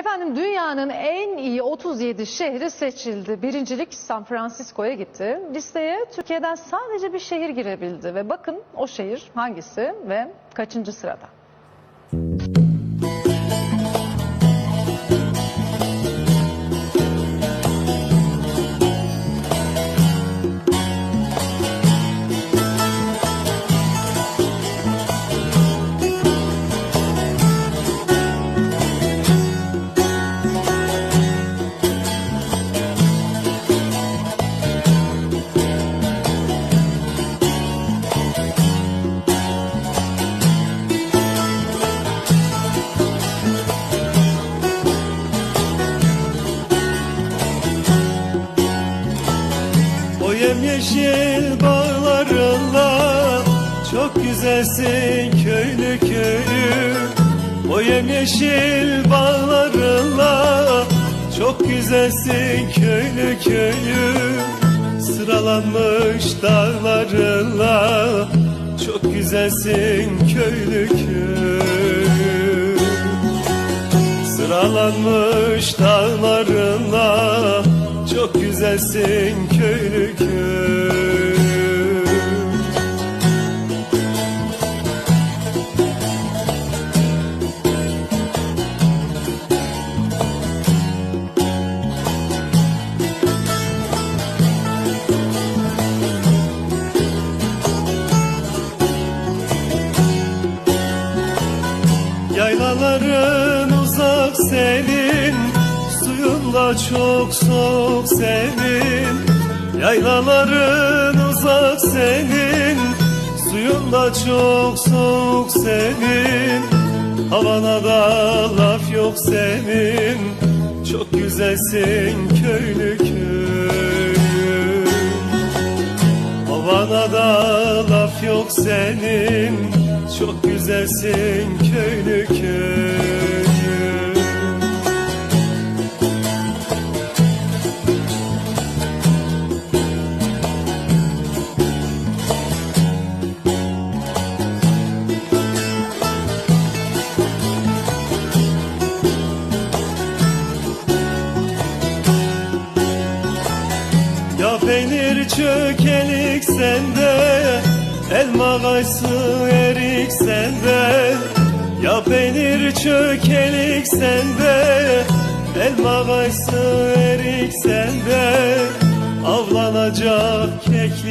Efendim dünyanın en iyi 37 şehri seçildi. Birincilik San Francisco'ya gitti. Listeye Türkiye'den sadece bir şehir girebildi ve bakın o şehir hangisi ve kaçıncı sırada? Yemyeşil bağlarınla. Çok güzelsin köylü köylü O yemyeşil bağlarınla. Çok güzelsin köylü köylü Sıralanmış dağlarınla. Çok güzelsin köylü köylü Sıralanmış dağlarınla Çok güzelsin köylü köy. Yaylaların uzak senin Suyunla çok soğuk senin. Yaylaların uzak senin Suyunla çok soğuk senin. Havana da laf yok senin Çok güzelsin köylü köylü Havana da laf yok senin Çok güzelsin köylü köylü çökelik sende Elma kayısı erik sende. Ya peynir çökelik sende Elma kayısı erik sende. Avlanacak keklik